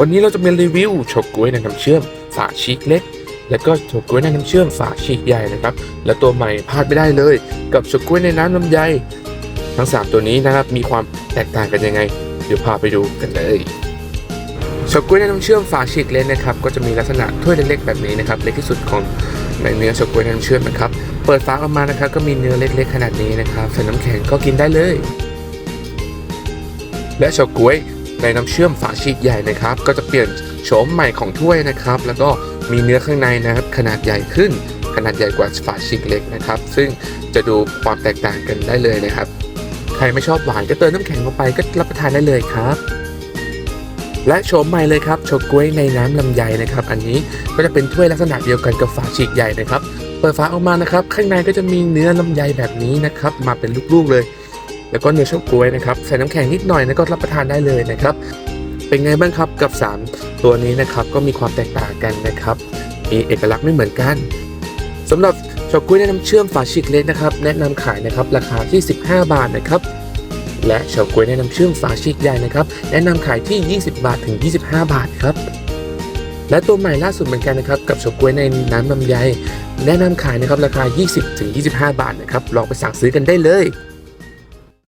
วันนี้เราจะมารีวิวเฉาก๊วยในน้ำเชื่อมฝาชีกเล็ก และก็เฉาก๊วยในน้ำเชื่อมฝาชีกใหญ่นะครับ และตัวใหม่พลาดไม่ได้เลย กับเฉาก๊วยในน้ำลำไยทั้ง 3 ตัวนี้นะครับมีความแตกต่างกันยังไง เดี๋ยวพาไปดูกันเลยเฉาก๊วยในน้ำเชื่อมฝาชีกเล็กนะครับก็จะมีลักษณะถ้วยเล็กๆแบบนี้นะครับเล็กที่สุดของในเนื้อเฉาก๊วยในน้ำเชื่อมนะครับเปิดฝาออกมานะครับก็มีเนื้อเล็ก ๆ ขนาดนี้นะครับใส่น้ำแข็งก็กินได้เลย และเฉาก๊วย ในน้ำเชื่อมฝาชีกใหญ่นะครับ ก็จะเปลี่ยนโฉมใหม่ของถ้วยนะครับ แล้วก็มีเนื้อข้างในนะครับขนาดใหญ่ขึ้น ขนาดใหญ่กว่าฝาชีกเล็กนะครับ ซึ่งจะดูความแตกต่างกันได้เลยนะครับ ใครไม่ชอบหวานก็เติมน้ำแข็งลงไปก็รับประทานได้เลยครับและโฉมใหม่เลยครับโชก๊วยในน้ำลำไยนะครับ อันนี้ก็จะเป็นถ้วยลักษณะเดียวกันกับฝาชีกใหญ่นะครับ เปิดฝาออกมานะครับ ข้างในก็จะมีเนื้อลำไยแบบนี้นะครับ มาเป็นลูกๆเลย แล้วก็เนื้อเฉาก๊วยนะครับใส่น้ำแข็งนิดหน่อยแล้วก็รับประทานได้เลยนะครับ เป็นไงบ้างครับกับ 3 ตัวนี้นะครับก็มีความแตกต่างกันนะครับมีเอกลักษณ์ไม่เหมือนกันสำหรับเฉาก๊วยในน้ำเชื่อมฝาชิกเล็กนะครับแนะนำขายนะครับราคาที่ 15 บาทนะครับและเฉาก๊วยในน้ำเชื่อมฝาชิกใหญ่นะครับแนะนำขายที่ 20 บาทถึง 25 บาทครับและตัวใหม่ล่าสุดเหมือนกันนะครับกับเฉาก๊วยในน้ำลำไยแนะนำขายนะครับราคา 20ถึง25 บาทนะครับลองไปสั่งซื้อกันได้เลย